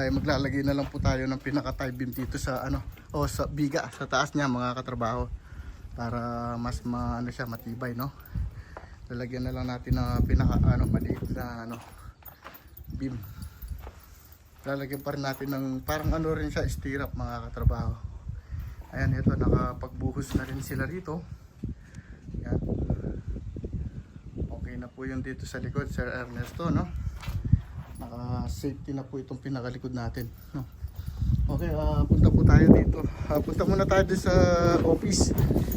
ay maglalagay na lang po tayo ng pinaka tie beam dito sa ano, o sa biga, sa taas niya mga katrabaho. Para mas ma, ano siya, matibay, no? Lalagyan na lang natin ng pinaka, ano, maliit na, ano, beam. Lalagyan pa rin natin ng, parang ano rin siya, stirrup mga katrabaho. Ayan, ito, nakapagbuhos na rin sila rito. Yan. Okay na po yung dito sa likod, Sir Ernesto, no? Naka-safety na po itong pinakalikod natin, no? Okay, ah, punta po tayo dito. Ah, punta muna tayo dito sa office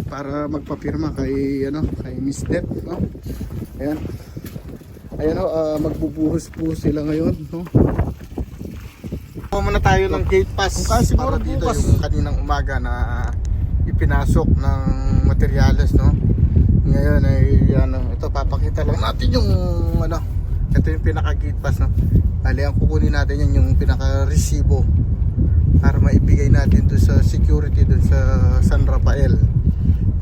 para magpapirma kay ano, kay Miss Deb, no? Ayan. Ayan ho, ah, magbubuhos po sila ngayon, no? Kuha muna tayo ng gate pass Kung kaya siguro para dito bukas. yung kaninang umaga na ipinasok ng materyales, no? Ngayon ay ano, ito papakita lang natin yung ano, ito yung pinaka gate pass, no? Bali, ang kukunin natin yan yung pinaka resibo para maibigay natin doon sa security doon sa San Rafael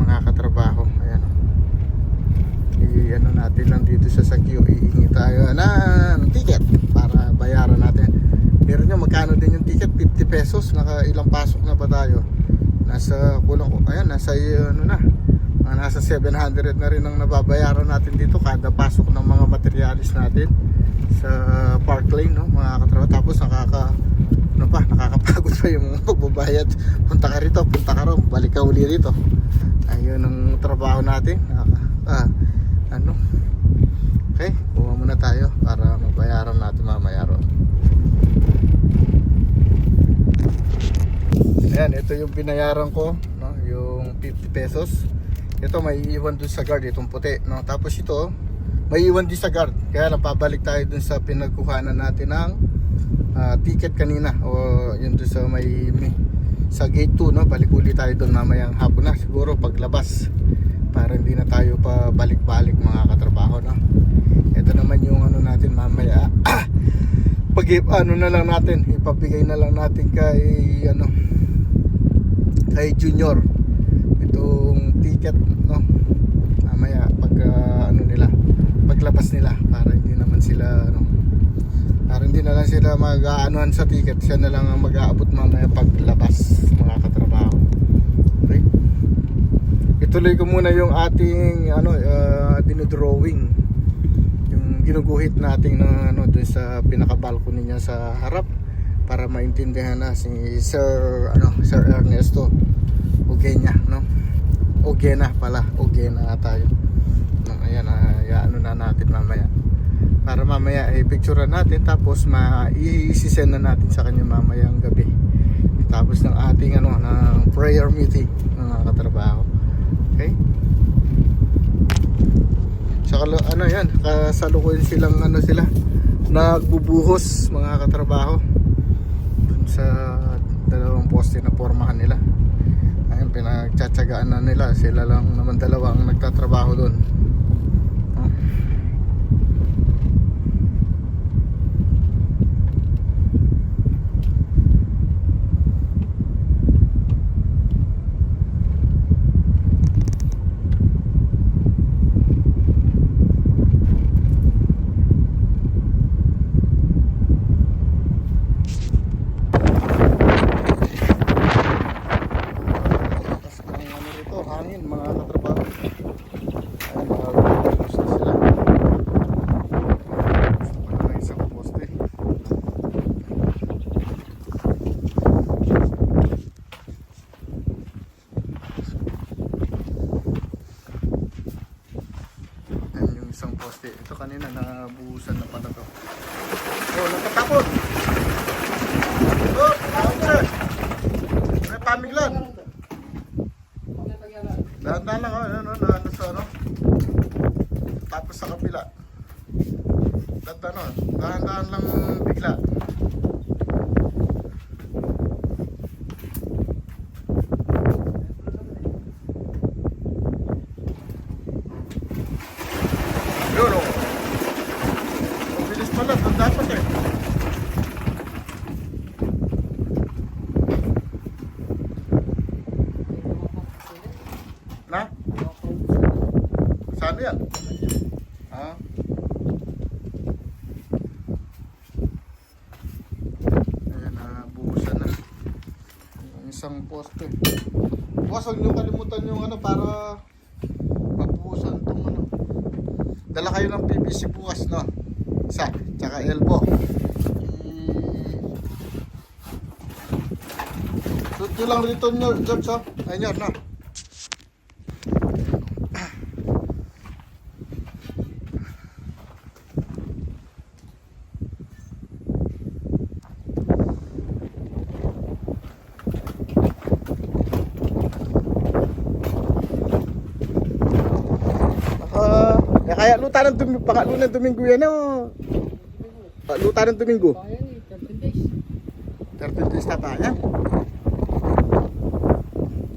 mga katrabaho. Ayan o i-ano natin lang dito sa Sakyo iingi tayo ng ticket para bayaran natin. Pero nyo magkano din yung ticket? 50 pesos? Naka ilang pasok na ba tayo? Nasa kulang ayan nasa ano na nasa 700 na rin ang nababayaran natin dito kada pasok ng mga materialis natin sa park lane no mga katrabaho tapos nakaka ano pa nakakapagod pa yung pagbabayad punta ka rito punta ka ron balik ka uli rito. Ayun ang trabaho natin. Nakaka, ah, ano? Okay kuha muna tayo para mabayaran natin mamaya ron ayan ito yung binayaran ko no, yung 50 pesos ito may iwan dun sa guard itong puti no? tapos ito may iwan din sa guard. Kaya napabalik tayo dun sa pinagkuhanan natin ng ah, ticket kanina. O yun doon sa may, may sa gate 2 no? Balik uli tayo doon mamayang hapon na. Siguro paglabas para hindi na tayo pa balik-balik mga katrabaho no? Ito naman yung ano natin mamaya. Pag ano na lang natin ipabigay na lang natin kay ano kay junior. Itong ticket no? Mamaya pag ah, ano nila paglabas nila para hindi naman sila ano para hindi na lang sila mag-aanuhan sa ticket siya na lang ang mag-aabot mamaya paglabas mga katrabaho. Okay? Ituloy ko muna yung ating ano uh, dinodrawing. Yung ginuguhit natin na ano dun sa pinaka balcony niya sa harap para maintindihan na si Sir ano Sir Ernesto Ogenya no Ogena pala. Ogena tayo. No, ayan uh, na natin mamaya. Para mamaya i picture natin tapos ma-i-send na natin sa kanya mamayang gabi. Tapos ng ating ano ng prayer meeting mga katrabaho. Okay? Saka ano yan kasalukuyan silang ano sila nagbubuhos mga katrabaho. Dun sa dalawang poste na pormahan nila pinagtsatsagaan na nila. Sila lang naman dalawa ang nagtatrabaho doon Đang. yan? Ha? Ayan, nabuhusan na. Yung isang poste. Bukas, huwag niyo kalimutan yung ano para mabuhusan itong ano. Dala kayo ng PVC bukas, no? Isa, tsaka elbow. Hmm. Shoot lang rito nyo, Jobs, ha? Ayan, no? Luta ng Domingo, pangatlo ng Domingo yan, oh. Ah, Luta ng Domingo. Kaya ni, 13 days. 13 days na pa, yan.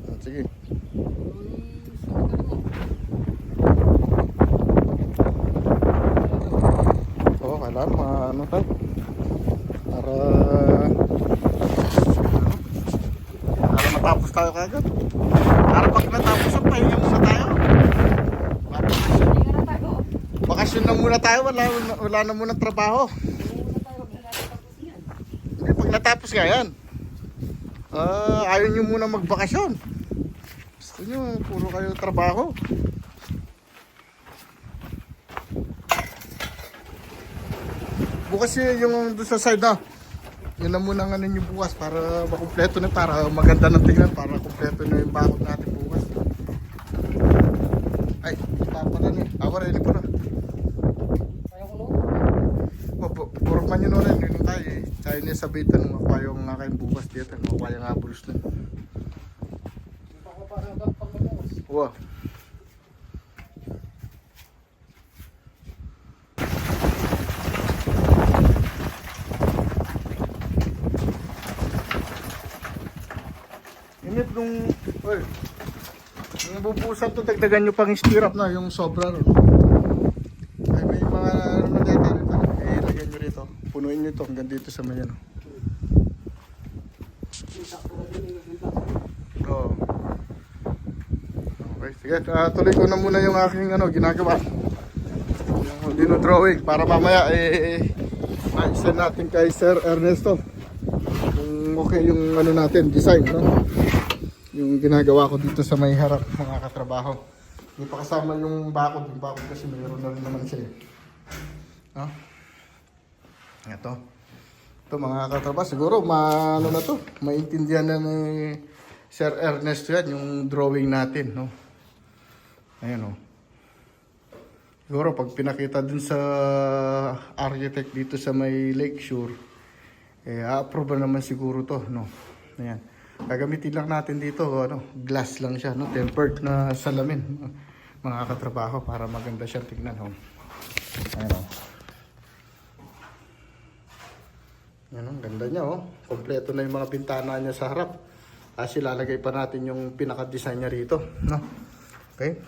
Ah, Sige. Oo, kailangan ma ano tayo. Para para matapos tayo kagad. Para pag natapos ang pahinga muna tayo. Para bakasyon. Hindi nga na tayo. Bakasyon na muna tayo, wala, wala na muna trabaho. Hindi pag natapos nga yan. Ah, ayaw nyo muna magbakasyon. Gusto nyo, puro kayo trabaho. Bukas yung doon sa side na. Yun na muna ang ano nyo bukas para makumpleto na, para maganda ng tingnan, para kumpleto na yung bakod natin bukas. Ay, papa na ni. Ako rin po na. Kaya ko no? Purman nyo na rin, yun yung tayo Tayo niya sabitan, makuha yung nga kayong bukas dito, makuha yung nga bulus na. Ako. Wow. Init nung... Oy. Yung bubusan to, dagdagan nyo pang stirrup na, yung sobra. No? Ay, may mga ano na yata rito. Eh, lagyan nyo rito. Punuin nyo ito hanggang dito sa may ano. Oo. Okay, sige. ah, tuloy ko na muna yung aking ano, ginagawa. Yung dino-drawing para mamaya eh ma-send natin kay Sir Ernesto. Kung okay yung ano natin, design, no? Yung ginagawa ko dito sa may harap mga katrabaho. Hindi yung bakod. Yung bakod kasi mayroon na rin naman siya. eh. No? Ito. Ito mga katrabaho. Siguro ma, ano na to. Maintindihan na ni Sir Ernesto yan yung drawing natin. No? Ayan o. Siguro pag pinakita dun sa architect dito sa may Lakeshore, eh, a-approve na naman siguro to, no? Ayan. Gagamitin lang natin dito, ano, glass lang siya, no? Tempered na salamin, mga katrabaho, para maganda siya tignan, no? Ayan, oh. Ayan, ang ganda niya, oh. Kompleto na yung mga bintana niya sa harap. Tapos ilalagay pa natin yung pinaka-design niya rito, no? Okay?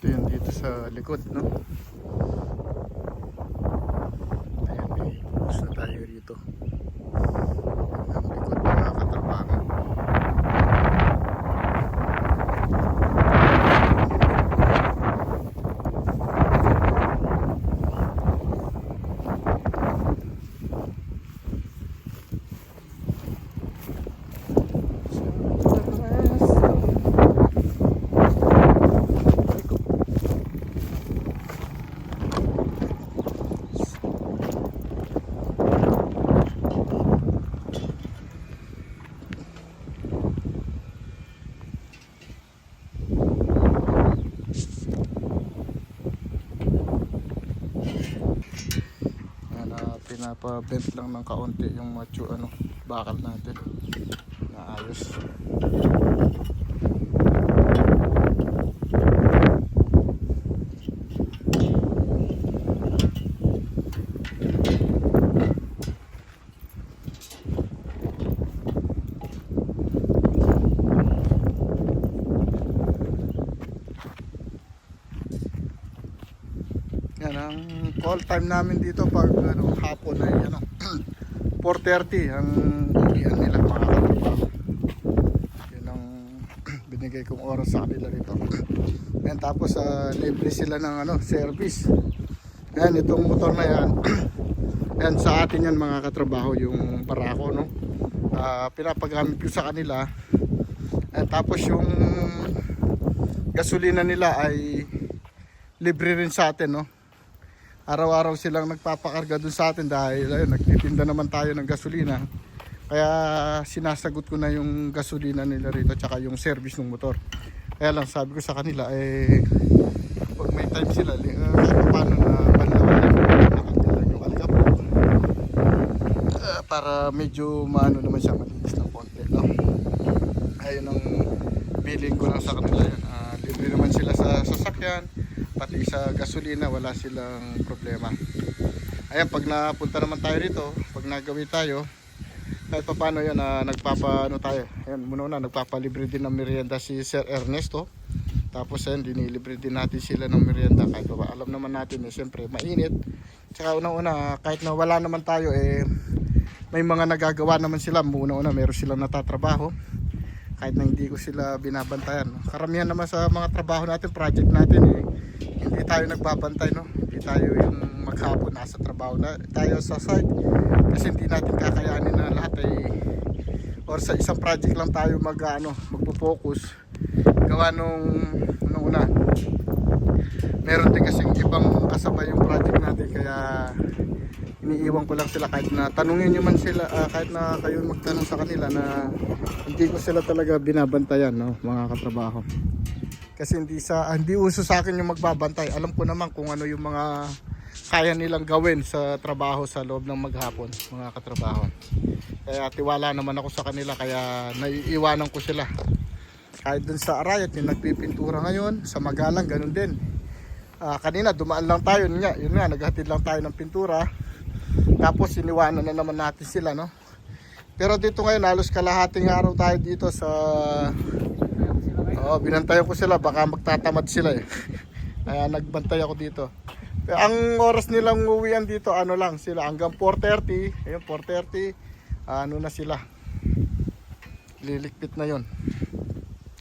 Ito yun dito sa likod, no? Ayan, may bus na tayo rito. Ang likod mga katrabaho. Yan, uh, pinapa-bent lang ng kaunti yung macho ano, bakal natin. Na call time namin dito pag ano, hapon ay ano, 4.30 ang uwian nila mga katrabaho. Yun ang binigay kong oras sa kanila rito. Ayan, tapos ah, libre sila ng ano, service. Ayan, itong motor na yan. Ayan, sa atin yan mga katrabaho, yung Barako, no? Ah, pinapagamit ko sa kanila. Ayan, tapos yung gasolina nila ay libre rin sa atin, no? Araw-araw silang nagpapakarga dun sa atin dahil ayun, nagtitinda naman tayo ng gasolina. Kaya sinasagot ko na yung gasolina nila rito tsaka yung service ng motor. Kaya lang sabi ko sa kanila eh pag may time sila uh, paano na nakagdalag yung Ah, para medyo maano naman siya malinis ng konti no? ayun ang feeling ko lang sa kanila yun Ah, libre naman sila sa sasakyan pati sa gasolina wala silang problema. Ayan pag napunta naman tayo rito pag nagawi tayo kahit pa paano yun na nagpapa ano tayo. Ayan muna una nagpapalibre din ng merienda si Sir Ernesto. Tapos ayun dinilibre din natin sila ng merienda. Kahit pa alam naman natin eh siyempre mainit. Tsaka unang una kahit na wala naman tayo eh may mga nagagawa naman sila. Muna una meron silang natatrabaho. Kahit na hindi ko sila binabantayan. Karamihan naman sa mga trabaho natin project natin eh tayo nagbabantay no? Hindi tayo yung maghapon nasa trabaho na tayo sa site. Kasi hindi natin kakayanin na lahat ay or sa isang project lang tayo mag ano magpo-focus. Gawa nung nung una meron din kasi ibang kasabay yung project natin kaya iniiwan ko lang sila kahit na tanungin nyo man sila ah, kahit na kayo magtanong sa kanila na hindi ko sila talaga binabantayan no mga katrabaho kasi hindi sa hindi uso sa akin yung magbabantay. Alam ko naman kung ano yung mga kaya nilang gawin sa trabaho sa loob ng maghapon mga katrabaho. Kaya tiwala naman ako sa kanila kaya naiiwanan ko sila. Kahit dun sa Arayat yung nagpipintura ngayon sa Magalang ganun din. Ah, kanina dumaan lang tayo yun nga yun nga naghatid lang tayo ng pintura. Tapos iniwanan na naman natin sila no? Pero dito ngayon halos kalahating araw tayo dito sa Oo, binantayan ko sila baka magtatamad sila eh. Kaya nagbantay ako dito. Pero ang oras nilang uwian dito ano lang sila hanggang 4.30 ayun 4.30 ano na sila? Lilikpit na yon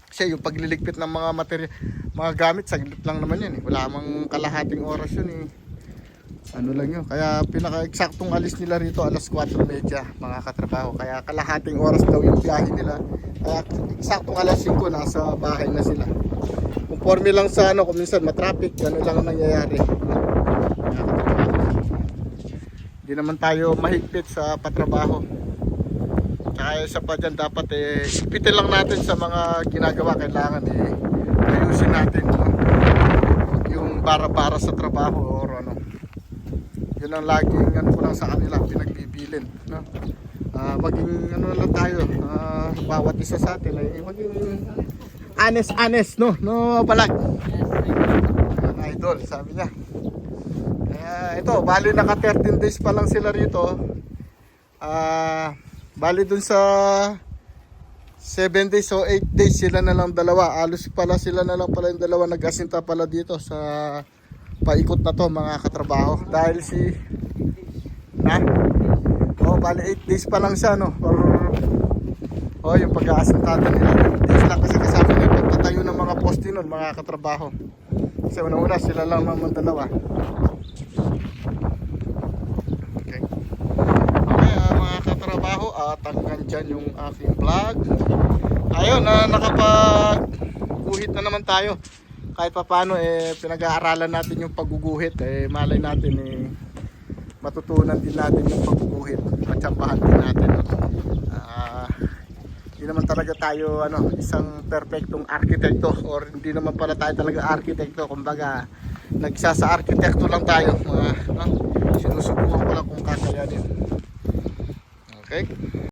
kasi yung pagliligpit ng mga material mga gamit saglit lang naman yun eh. Wala mang kalahating oras yun eh ano lang yun. Kaya pinaka eksaktong alis nila rito alas 4.30 mga katrabaho. Kaya kalahating oras daw yung biyahe nila. Kaya eksaktong alas 5 nasa bahay na sila. Conforme lang sa ano kung minsan matraffic gano'n lang ang nangyayari. Hindi naman tayo mahigpit sa patrabaho. Kaya isa pa dyan dapat eh ipitin lang natin sa mga ginagawa kailangan eh. Ayusin natin yung bara-bara sa trabaho or ano yun ang laging ano ko lang sa kanila pinagbibilin no? Ah, maging ano lang tayo ah, bawat isa sa atin ay maging honest honest no? No balag Ang idol sabi niya. Kaya ito bali naka 13 days pa lang sila rito. Ah bali dun sa 7 days o 8 days sila na lang dalawa. Alos pala sila na lang pala yung dalawa. Nag-asinta pala dito sa paikot na to mga katrabaho. Dahil si na? Oh bali 8 days pa lang siya no? Or oh yung pag-aasintada nila. 8 days lang kasi kasama yung pagtatayo ng mga poste nun mga katrabaho. Kasi una-una sila lang naman dalawa. Okay. Okay ah, mga katrabaho at hanggang dyan yung aking vlog. Ayun na nakapag guhit na naman tayo kahit pa paano eh pinag-aaralan natin yung pagguguhit eh malay natin eh matutunan din natin yung pagguguhit matsambahan din natin no? Ah, hindi naman talaga tayo ano isang perfectong arkitekto or hindi naman pala tayo talaga arkitekto kumbaga nagsasa arkitekto lang tayo mga no? sinusubukan ko lang kung kakayanin okay